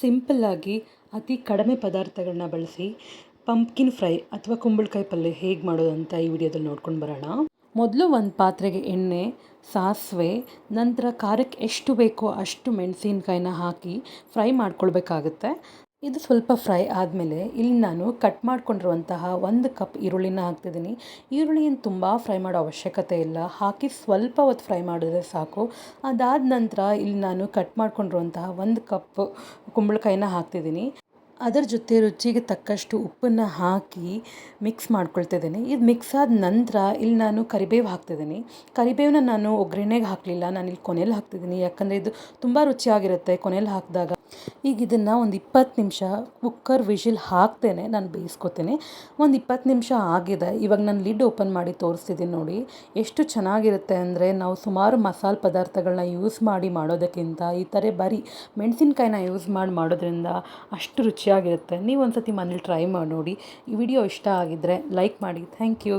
ಸಿಂಪಲ್ಲಾಗಿ ಅತಿ ಕಡಿಮೆ ಪದಾರ್ಥಗಳನ್ನ ಬಳಸಿ ಪಂಪ್ಕಿನ್ ಫ್ರೈ ಅಥವಾ ಕುಂಬಳಕಾಯಿ ಪಲ್ಯ ಹೇಗೆ ಮಾಡೋದು ಅಂತ ಈ ವಿಡಿಯೋದಲ್ಲಿ ನೋಡ್ಕೊಂಡು ಬರೋಣ. ಮೊದಲು ಒಂದು ಪಾತ್ರೆಗೆ ಎಣ್ಣೆ, ಸಾಸಿವೆ, ನಂತರ ಖಾರಕ್ಕೆ ಎಷ್ಟು ಬೇಕೋ ಅಷ್ಟು ಮೆಣಸಿನಕಾಯಿನ ಹಾಕಿ ಫ್ರೈ ಮಾಡ್ಕೊಳ್ಬೇಕಾಗತ್ತೆ. ಇದು ಸ್ವಲ್ಪ ಫ್ರೈ ಆದಮೇಲೆ ಇಲ್ಲಿ ನಾನು ಕಟ್ ಮಾಡ್ಕೊಂಡಿರುವಂತಹ ಒಂದು ಕಪ್ ಈರುಳ್ಳಿನ ಹಾಕ್ತಿದ್ದೀನಿ. ಈರುಳ್ಳಿಯನ್ನು ತುಂಬ ಫ್ರೈ ಮಾಡೋ ಅವಶ್ಯಕತೆ ಇಲ್ಲ. ಹಾಕಿ ಸ್ವಲ್ಪ ಹೊತ್ತು ಫ್ರೈ ಮಾಡಿದ್ರೆ ಸಾಕು. ಅದಾದ ನಂತರ ಇಲ್ಲಿ ನಾನು ಕಟ್ ಮಾಡ್ಕೊಂಡಿರುವಂತಹ ಒಂದು ಕಪ್ ಕುಂಬಳಕಾಯಿನ ಹಾಕ್ತಿದ್ದೀನಿ. ಅದರ ಜೊತೆ ರುಚಿಗೆ ತಕ್ಕಷ್ಟು ಉಪ್ಪನ್ನು ಹಾಕಿ ಮಿಕ್ಸ್ ಮಾಡ್ಕೊಳ್ತಿದ್ದೀನಿ. ಇದು ಮಿಕ್ಸ್ ಆದ ನಂತರ ಇಲ್ಲಿ ನಾನು ಕರಿಬೇವು ಹಾಕ್ತಿದ್ದೀನಿ. ಕರಿಬೇವನ್ನ ನಾನು ಒಗ್ಗರಣೆಗೆ ಹಾಕಲಿಲ್ಲ. ನಾನು ಇಲ್ಲಿ ಕೊನೆಯಲ್ಲಿ ಹಾಕ್ತಿದ್ದೀನಿ. ಯಾಕಂದರೆ ಇದು ತುಂಬ ರುಚಿಯಾಗಿರುತ್ತೆ ಕೊನೆಯಲ್ಲಿ ಹಾಕಿದಾಗ. ಈಗ ಇದನ್ನು ಒಂದು ಇಪ್ಪತ್ತು ನಿಮಿಷ ಕುಕ್ಕರ್ ವಿಷಿಲ್ ಹಾಕ್ತೇನೆ. ನಾನು ಬೇಯಿಸ್ಕೊತೇನೆ. ಒಂದು ಇಪ್ಪತ್ತು ನಿಮಿಷ ಆಗಿದೆ. ಇವಾಗ ನಾನು ಲಿಡ್ ಓಪನ್ ಮಾಡಿ ತೋರಿಸ್ತಿದ್ದೀನಿ ನೋಡಿ. ಎಷ್ಟು ಚೆನ್ನಾಗಿರುತ್ತೆ ಅಂದರೆ ನಾವು ಸುಮಾರು ಮಸಾಲೆ ಪದಾರ್ಥಗಳನ್ನ ಯೂಸ್ ಮಾಡಿ ಮಾಡೋದಕ್ಕಿಂತ ಈ ಥರ ಬರೀ ಮೆಣಸಿನ್ಕಾಯಿನ ಯೂಸ್ ಮಾಡಿ ಮಾಡೋದ್ರಿಂದ ಅಷ್ಟು ರುಚಿಯಾಗಿರುತ್ತೆ ನೀವು ಒಂದು ಸತಿ ಮನೇಲಿ ಟ್ರೈ ಮಾಡಿ ನೋಡಿ. ಈ ವಿಡಿಯೋ ಇಷ್ಟ ಆಗಿದ್ದರೆ ಲೈಕ್ ಮಾಡಿ. Thank you